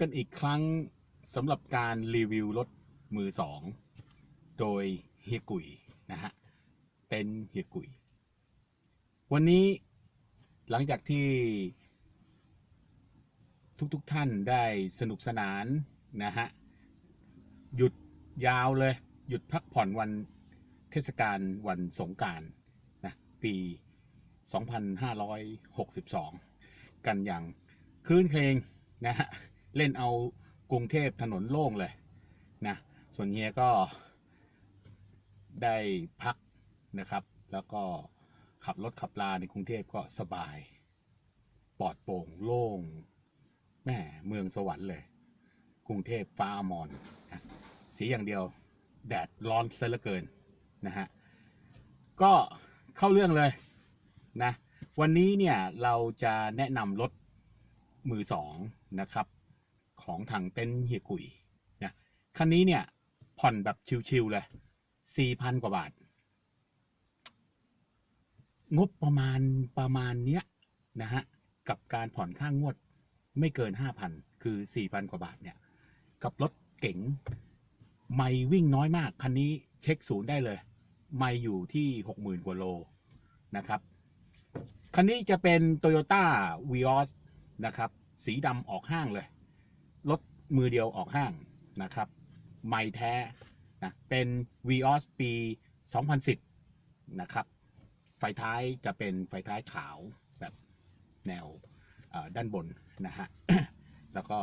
กันอีกครั้งสำหรับการรีวิวรถมือสอง โดยเฮียกุยนะฮะเต็นเฮียกุย วันนี้หลังจากที่ทุกๆทท่านได้สนุกสนานนะฮะ หยุดยาวเลย หยุดพักผ่อนวันเทศกาลวันสงกรารนะปี 2562 กันอย่างคลื่นเพลงนะฮะ เล่นเอากรุงเทพถนนโล่งเลยนะส่วนเฮียก็ได้พักนะครับ แล้วก็ขับรถขับลาในกรุงเทพก็สบาย ปลอดโปร่งโล่งแม่เมืองสวรรค์เลย กรุงเทพฟ้าอมรนะสีอย่างเดียวแดดร้อนซะเหลือเกินนะฮะก็เข้าเรื่องเลยนะวันนี้เนี่ยเราจะแนะนำรถมือสองนะครับ ของทางเต็นท์เฮียกุยนะคันนี้เนี่ยผ่อนแบบชิวๆเลยสี่พันกว่าบาท งบประมาณประมาณเนี้ยนะฮะกับการผ่อนค่างวดไม่เกินห้าพันคือสี่พันกว่าบาทเนี่ยกับรถเก๋งไม่วิ่งน้อยมาก คันนี้เช็คศูนย์ได้เลย ไม่อยู่ที่หกหมื่นกว่าโลนะครับ คันนี้จะเป็น Toyota Vios นะครับ สีดำออกห้างเลย รถมือเดียวออกห้างนะครับ ไม่แท้นะเป็น Vios ปี 2010 นะครับ ไฟท้ายจะเป็นไฟท้ายขาวแบบแนวด้านบนนะฮะ แล้วก็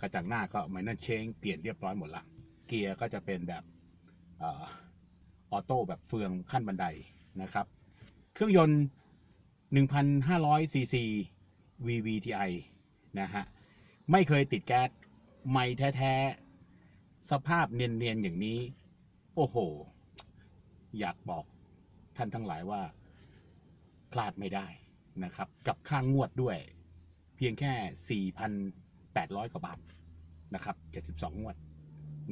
กระจังหน้าก็ไมเนอร์เชงเปลี่ยนเรียบร้อยหมดละ เกียร์ก็จะเป็นแบบออออโต้แบบเฟืองขั้นบันไดนะครับ เครื่องยนต์ 1,500ซีซี VVTi นะฮะ ไม่เคยติดแก๊สไม่แท้ๆ สภาพเนียนๆ อย่างนี้ โอ้โห อยากบอกท่านทั้งหลายว่า พลาดไม่ได้นะครับ กับค่างงวดด้วย เพียงแค่ 4,800 กว่าบาทนะครับ 72 งวด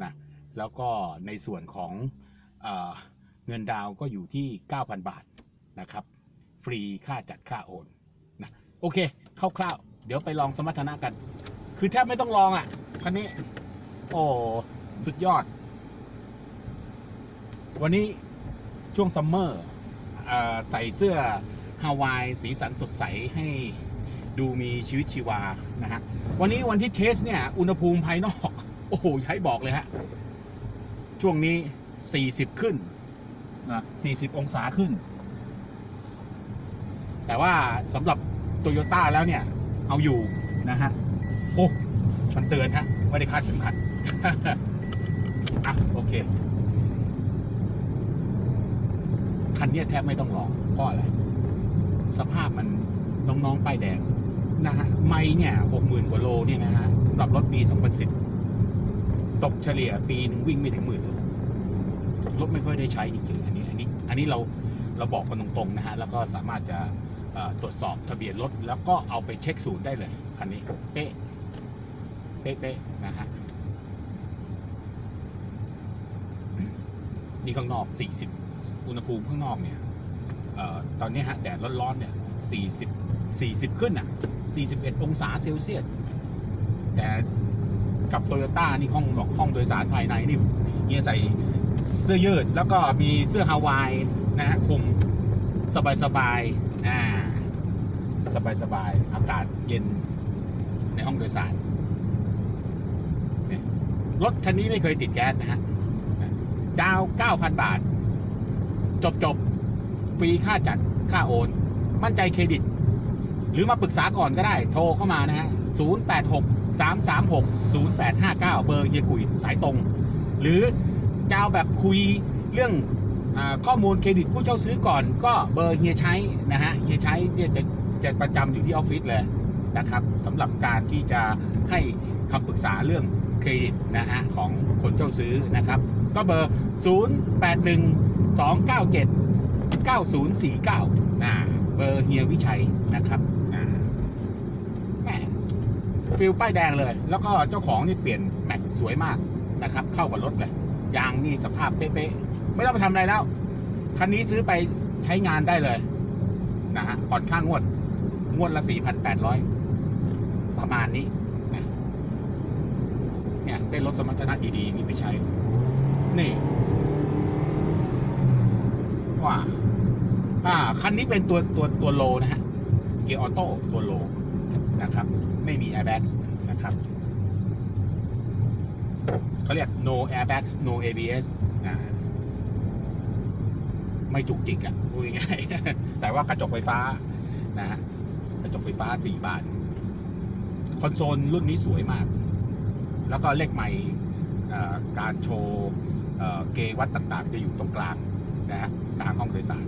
นะแล้วก็ในส่วนของเอเงินดาวก็อยู่ที่ 9,000 บาทนะครับ ฟรีค่าจัดค่าโอนนะโอเคคร่าวๆเดี๋ยวไปลองสมรรถนะกัน คือแทบไม่ต้องลองอะ คันนี้ โอ้ สุดยอด วันนี้ช่วงซัมเมอร์เอ่อใส่เสื้อฮาวาย สีสันสดใสให้ดูมีชีวิตชีวา นะฮะ วันนี้วันที่เทสเนี่ย อุณหภูมิภายนอก โอ้โหใช้บอกเลยฮะ ช่วงนี้ 40 ขึ้นนะ40 องศาขึ้น แต่ว่าสำหรับโตโยต้าแล้วเนี่ย เอาอยู่นะฮะ โอ้มันเตือนฮะไม่ได้คาดเข็มขัดอะโอเค คันนี้แทบไม่ต้องลองเพราะอะไร สภาพมันน้องๆป้ายแดงนะฮะไม่เนี่ยหกหมื่นกว่าโลเนี่ยนะฮะสำหรับรถปี 2010 ตกเฉลี่ยปีหนึ่งวิ่งไม่ถึงหมื่นโลรถไม่ค่อยได้ใช้จริงๆอันนี้อันนี้อันนี้เราเราบอกกันตรงๆนะฮะ แล้วก็สามารถจะตรวจสอบทะเบียนรถ แล้วก็เอาไปเช็คศูนย์ได้เลย คันนี้ เป๊ะ เป๊ะๆนะฮะนี่ข้างนอก 40 อุณหภูมิข้างนอกเนี่ยออตอนนี้ฮะ แดดร้อนๆเนี่ย 40 40 ขึ้นอะ 41 องศาเซลเซียส แต่กับโตโยต้านี่ห้องนอกห้องโดยสารภายในนี่เฮียใส่เสื้อยืด แล้วก็มีเสื้อฮาวายนะฮะคลุมสบายๆอ่า สบายๆอากาศเย็นในห้องโดยสาร รถคันนี้ไม่เคยติดแก๊สนะฮะดาว9,000บาท จบจบฟรีค่าจัดค่าโอน มั่นใจเครดิต หรือมาปรึกษาก่อนก็ได้ โทรเข้ามานะฮะ 086 336 0859 เบอร์เฮียกุยสายตรง หรือจะเอาแบบคุยเรื่องอข้อมูลเครดิตผู้เช่าซื้อก่อน ก็เบอร์เฮียใช้นะฮะ เฮียใช้เนี่ยจะจะประจำอยู่ที่ออฟฟิศเลยนะครับสำหรับการที่จะให้คำปรึกษาเรื่อง เครดิตนะฮะของคนเจ้าซื้อนะครับ ก็เบอร์ 081 297 9049นะเบอร์เฮียวิชัยนะครับแหม่ฟิลป้ายแดงเลย แล้วก็เจ้าของนี่เปลี่ยนแม็กสวยมากนะครับ เข้ากับรถเลยยางนี่สภาพเป๊ะๆไม่ต้องไปทำอะไรแล้ว คันนี้ซื้อไปใช้งานได้เลยนะฮะผ่อนค่างวด งวดละ 4,800 ประมาณนี้ เนี่ยได้รถสมรรถนะดีๆนี่ไปใช้ นี่ ว่าอ่าคันนี้เป็นตัวตัวตัวโลนะฮะ เกียร์ออโต้ตัวโลนะครับ ไม่มี airbags นะครับเขาเรียก no airbags no ABS อ่าไม่จุกจิกอะ่ะพูดง่ายๆแต่ว่ากระจกไฟฟ้านะฮะกระจกไฟฟ้าสี่บาน คอนโซลรุ่นนี้สวยมาก แล้วก็เลขไม่การโชว์เอ่อเกวัดต่างๆ จะอยู่ตรงกลางนะฮะกลางห้องโดยสาร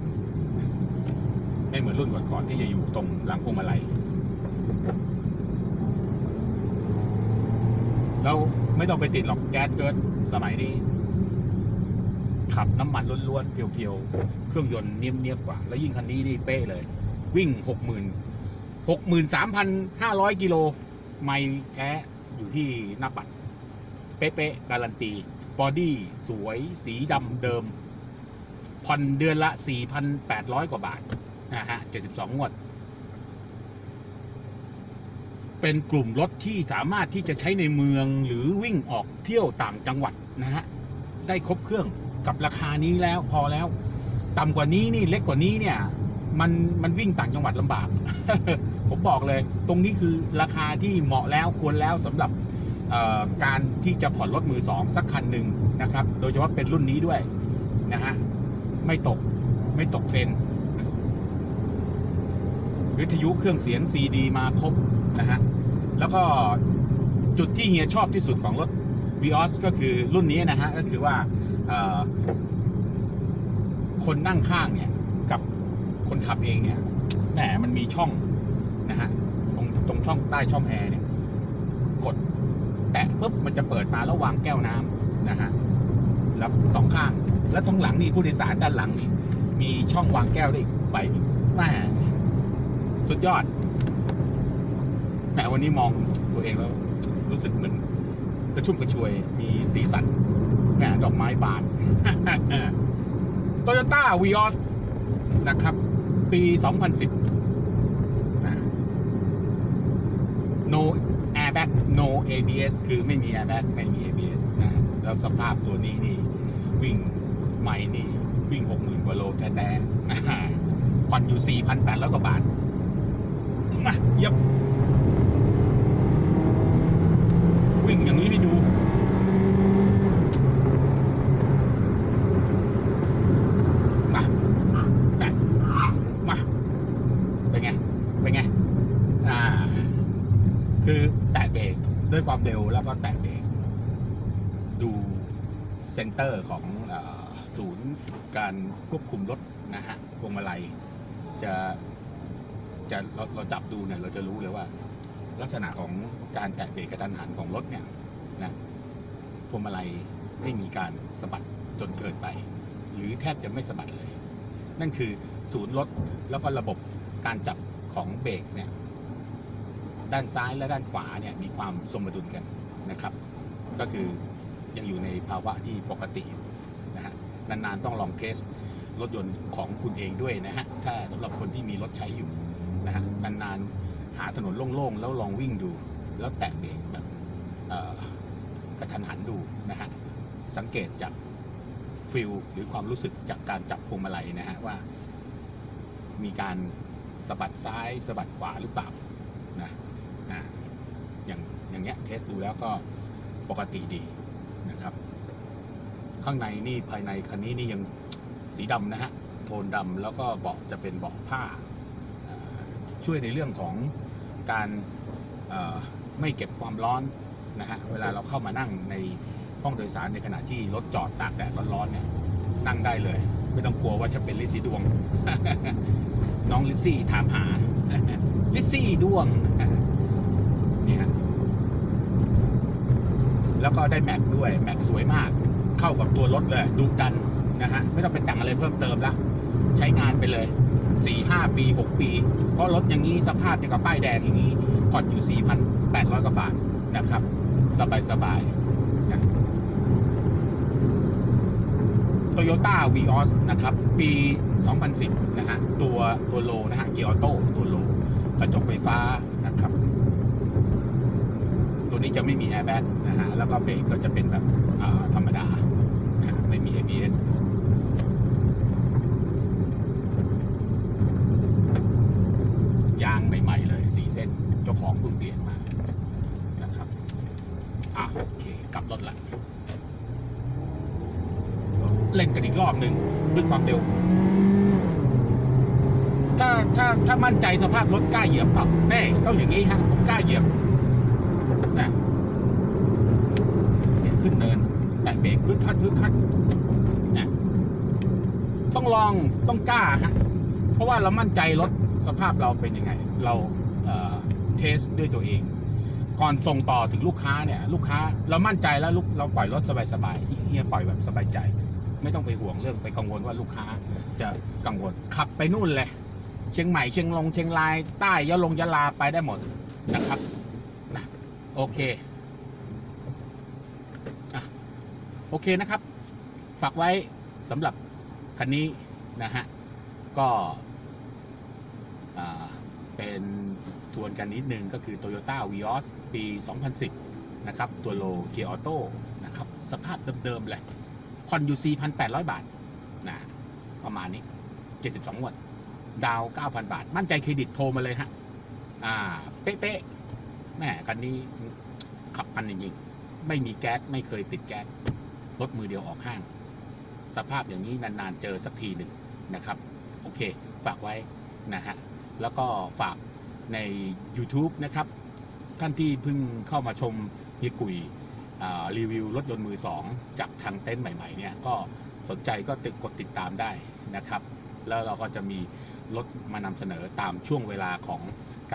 ไม่เหมือนรุ่นก่อนๆที่จะอยู่ตรงหลังพวงมาลัยแล้วไม่ต้องไปติดหรอกแก๊สเกิดสมัยนี้ ขับน้ำมันล้วนๆ เพียวๆ เครื่องยนต์เนียบๆกว่า แล้วยิ่งคันนี้นี่เป๊ะเลย วิ่งหกหมื่นหกหมื่นสามพันห้าร้อยกิโลไม่แท้ อยู่ที่หน้าปัด เป๊ะๆการันตี บอดี้สวยสีดำเดิมผ่อนเดือนละ 4,800 กว่าบาท นะฮะ 72 งวด เป็นกลุ่มรถที่สามารถที่จะใช้ในเมืองหรือวิ่งออกเที่ยวต่างจังหวัดนะฮะ ได้ครบเครื่องกับราคานี้แล้วพอแล้ว ต่ำกว่านี้นี่เล็กกว่านี้เนี่ย มันมันวิ่งต่างจังหวัดลำบาก ผมบอกเลย ตรงนี้คือราคาที่เหมาะแล้วควรแล้วสำหรับการที่จะผ่อนรถมือสองสักคันหนึ่งนะครับ โดยเฉพาะเป็นรุ่นนี้ด้วยนะฮะ ไม่ตกไม่ตกเทรนวิทยุเครื่องเสียง CD มาครบนะฮะ แล้วก็จุดที่เฮียชอบที่สุดของรถ Vios ก็คือรุ่นนี้นะฮะ ก็คือว่าคนนั่งข้างเนี่ย กับคนขับเองเนี่ยแหมมันมีช่อง นะฮะตรงตรงช่องใต้ช่องแอร์เนี่ยกดแตะปุ๊บมันจะเปิดมาแล้ววางแก้วน้ำนะฮะแล้วสองข้าง แล้วตรงหลังนี่ผู้โดยสารด้านหลังนี่มีช่องวางแก้วได้อีกใบนึ่งแม่สุดยอดแหมวันนี้มองตัวเองแล้วรู้สึกเหมือนกระชุ่มกระชวยมีสีสันแหมดอกไม้บานโตโยต้าวีออสนะครับ ปี 2010นะ no airbag no ABS คือไม่มี airbag ไม่มี ABS นะแล้วสภาพตัวนี้นี่วิ่งใหม่นี่วิ่ง 60,000กว่าโลแท้ๆนะฮะผ่อนอยู่ 4,800 กว่าบาท มาเย็บวิ่งอย่างนี้ให้ดู มาแบบมา เป็นไง เป็นไง อ่า คือแตะเบรกด้วยความเร็วแล้วก็แตะเบรกดู เซนเตอร์ของศูนย์การควบคุมรถนะฮะพวงมาลัยจะจะเราเราจับดูเนี่ยเราจะรู้เลยว่า ลักษณะของการแตะเบรกกระทันหันของรถเนี่ยนะพวงมาลัยไม่มีการสะบัดจนเกินไป หรือแทบจะไม่สะบัดเลย นั่นคือศูนย์รถแล้วก็ระบบการจับของเบรกเนี่ยด้านซ้ายและด้านขวาเนี่ยมีความสมดุลกันนะครับ ก็คือ ยังอยู่ในภาวะที่ปกติอยู่นะฮะนานๆต้องลองเทสรถยนต์ของคุณเองด้วยนะฮะถ้าสำหรับคนที่มีรถใช้อยู่นะฮะนานๆหาถนนโล่งๆ แล้วลองวิ่งดู แล้วแตะเบรกแบบกระทันหันดูนะฮะสังเกตจากฟิลหรือความรู้สึกจากการจับพวงมาลัยนะฮะว่า มีการสะบัดซ้ายสะบัดขวาหรือเปล่านะอ่าอย่างอย่างเงี้ยเทสดูแล้วก็ปกติดี ข้างในนี่ภายในคันนี้นี่ยังสีดำนะฮะ โทนดำแล้วก็เบาะจะเป็นเบาะผ้า ช่วยในเรื่องของการไม่เก็บความร้อนนะฮะ เวลาเราเข้ามานั่งในห้องโดยสารในขณะที่รถจอดตากแดดร้อนๆเนี่ยนั่งได้เลย ไม่ต้องกลัวว่าจะเป็นลิซี่ดวง น้องลิซี่ถามหา ลิซี่ดวงเนี่ยแล้วก็ได้แม็กด้วย แม็กสวยมาก เข้ากับตัวรถเลยดุดันนะฮะไม่ต้องไปแต่งอะไรเพิ่มเติมละใช้งานไปเลย 4 5 ปี 6 ปี เพราะรถอย่างนี้สภาพอย่างกับป้ายแดงอย่างนี้ผ่อนอยู่ 4,800 กว่าบาทนะครับ สบายสบายๆนะโตโยต้าวีออสนะครับ ปี 2010 นะฮะ ตัวตัวโลนะฮะ เกียร์ออโต้ตัวโลกระจกไฟฟ้านะครับ ตัวตัวนี้จะไม่มีแอร์แบ็กนะฮะ แล้วก็เบรกก็จะเป็นแบบอ่าธรรมดานะไม่มี ABS ยางใหม่ ๆ เลยสีเส้นเจ้าของเพิ่งเปลี่ยนมานะครับ อะ โอเค กลับรถละเล่นกันอีกรอบหนึ่งด้วยความเร็ว ถ้าถ้าถ้ามั่นใจสภาพรถกล้าเหยียบเปล่าแน่ต้องอย่างนี้ฮะผมกล้าเหยียบนะเนี่ยขึ้นเนิน แตะเบรกพึ่ทัดพึ่ทัด ต้องลองต้องกล้าฮะเพราะว่าเรามั่นใจรถสภาพเราเป็นยังไง เราเอ่อเทสด้วยตัวเอง ก่อนส่งต่อถึงลูกค้าเนี่ย ลูกค้าเรามั่นใจแล้วลูกเราปล่อยรถสบายๆเฮียปล่อยแบบสบายใจ ไม่ต้องไปห่วงเรื่องไปกังวลว่าลูกค้าจะกังวลขับไปนู่นเลยเชียงใหม่เชียงลงเชียงรายใต้ยะลงยะลาไปได้หมดนะครับนะโอเคอโอเคนะครับ ฝากไว้สำหรับ คันนี้นะฮะ ก็เป็นทวนกันนิดนึงก็คือ Toyota Vios ปี 2010 นะครับ ตัวโลเกียร์ออโต้นะครับ สภาพเดิมๆเลยคอนยูซี1,800 บาทนะประมาณนี้ 72งวด ดาว 9,000 บาท มั่นใจเครดิตโทรมาเลยฮะ อ่า เป๊ะๆแม่คันนี้ขับพันจริงๆ ไม่มีแก๊ส ไม่เคยติดแก๊ส รถมือเดียวออกห้าง สภาพอย่างนี้นานๆเจอสักทีหนึ่งนะครับ โอเค ฝากไว้นะฮะ แล้วก็ฝากใน YouTube นะครับ ท่านที่เพิ่งเข้ามาชมเฮียกุยรีวิวรถยนต์มือสองจากทางเต็นท์ใหม่ๆเนี่ยก็สนใจก็ติดกดติดตามได้นะครับ แล้วเราก็จะมีรถมานำเสนอตามช่วงเวลาของ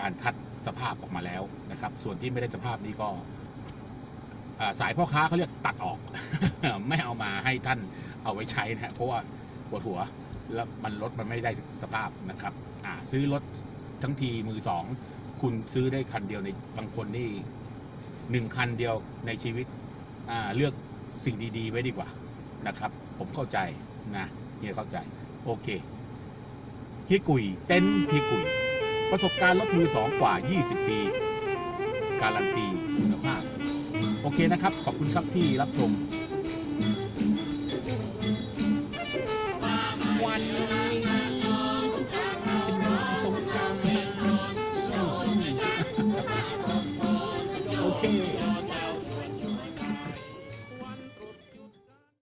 การคัดสภาพออกมาแล้วนะครับ ส่วนที่ไม่ได้สภาพนี้ก็สายพ่อค้าเขาเรียกตัดออก ไม่เอามาให้ท่าน เอาไว้ใช้นะฮะเพราะว่าปวดหัวแล้วมันรถมันไม่ได้สภาพนะครับอ่าซื้อรถทั้งทีมือสองคุณซื้อได้คันเดียวในบางคนนี่หนึ่งคันเดียวในชีวิตอ่าเลือกสิ่งดีๆ ไว้ดีกว่านะครับ ผมเข้าใจนะเฮียเข้าใจ โอเคเฮียกุยเต้นเฮียกุย ประสบการณ์รถมือสองกว่า 20 ปี การันตีคุณภาพ โอเคนะครับ ขอบคุณครับที่รับชม